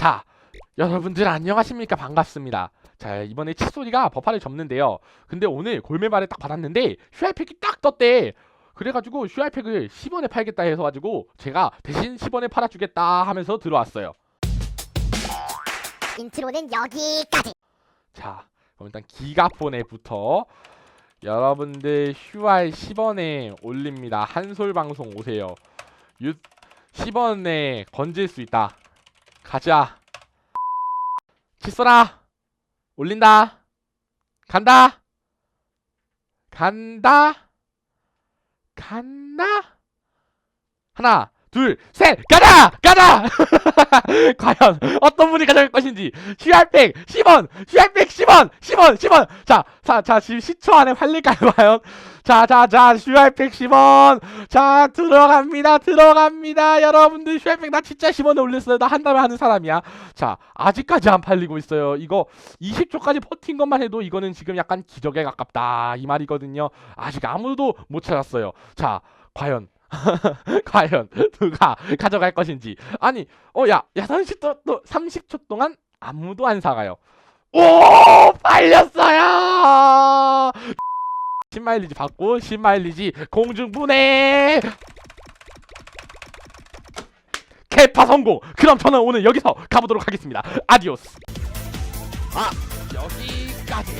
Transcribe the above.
자, 여러분들 안녕하십니까? 반갑습니다. 자, 이번에 칫소리가 버파를 접는데요. 근데 오늘 골매발을 딱 받았는데 슈알팩이 딱 떴대. 그래가지고 슈알팩을 10원에 팔겠다 해서가지고 제가 대신 10원에 팔아주겠다 하면서 들어왔어요. 인트로는 여기까지. 자, 그럼 일단 기가폰에부터 여러분들 슈알 10원에 올립니다. 한솔 방송 오세요. 유 10원에 건질 수 있다. 가자. 칫소라 올린다. 간다. 간다. 간다. 하나, 둘, 셋, 가자! 가자! 과연 어떤 분이 가져갈 것인지 슈알팩 10원! 슈알팩 10원! 10원! 10원! 자, 자, 자, 지금 10초 안에 팔릴까요, 과연? 자, 자, 자, 슈알팩 10원! 자, 들어갑니다, 들어갑니다! 여러분들, 슈알팩 나 진짜 10원에 올렸어요. 나한 달에 하는 사람이야. 자, 아직까지 안 팔리고 있어요. 이거 20초까지 버틴 것만 해도 이거는 지금 약간 기적에 가깝다. 이 말이거든요. 아직 아무도 못 찾았어요. 자, 과연. 과연 누가 가져갈 것인지. 아니 어야야 30초 또 30초 동안 아무도 안 사가요. 오 팔렸어요! 10마일리지 받고 10마일리지 공중분해! 개파 성공! 그럼 저는 오늘 여기서 가보도록 하겠습니다. 아디오스! 아! 여기까지